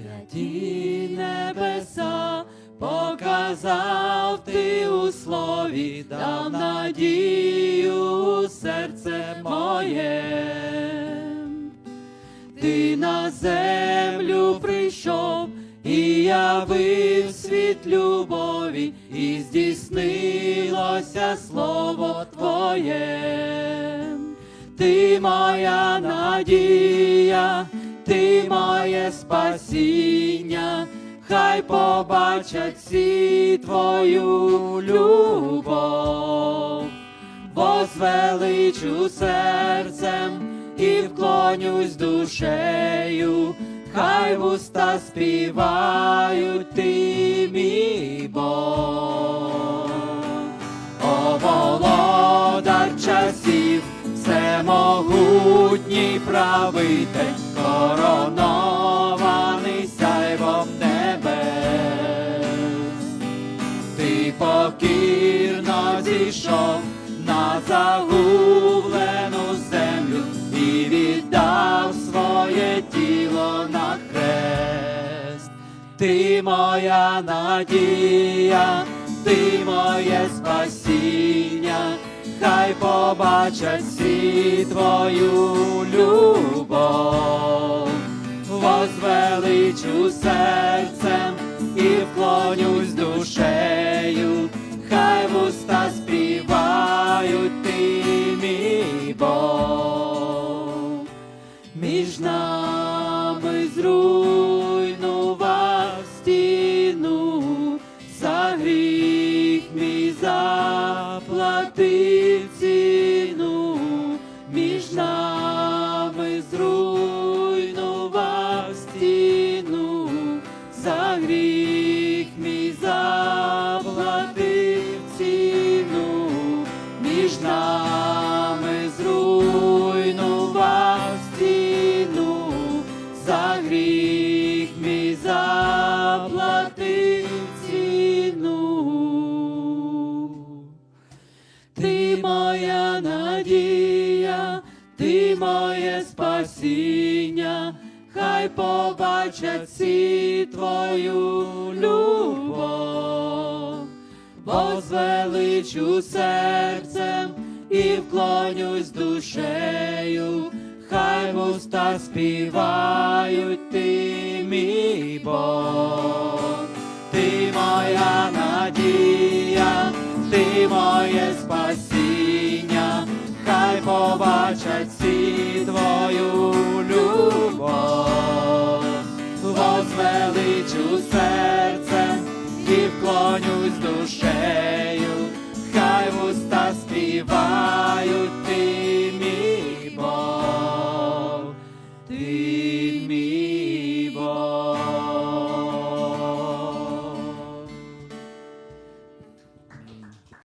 Святі небеса показав ти у слові, дав надію у серце моє. Ти на землю прийшов і явив світ любові, і здійснилося слово Твоє. Ти моя надія, ти моє спасіння, хай побачать всі твою любов. Возвеличу серцем і вклонюсь душею, хай вуста співають ти мій Бог. О, володар часів, всемогутній правитель, коронований зійшов на загублену землю і віддав своє тіло на хрест. Ти моя надія, ти моє спасіння, хай побачать всі твою любов возвеличу серцем заплатив надія, ти моє спасіння, хай побачать всі твою любов, возвеличу серцем і вклонюсь душею, хай вуста співають ти мій Бог. Ти моя надія, Спаси твою любов, возвеличу серцем і вклонюсь душею, хай уста співають.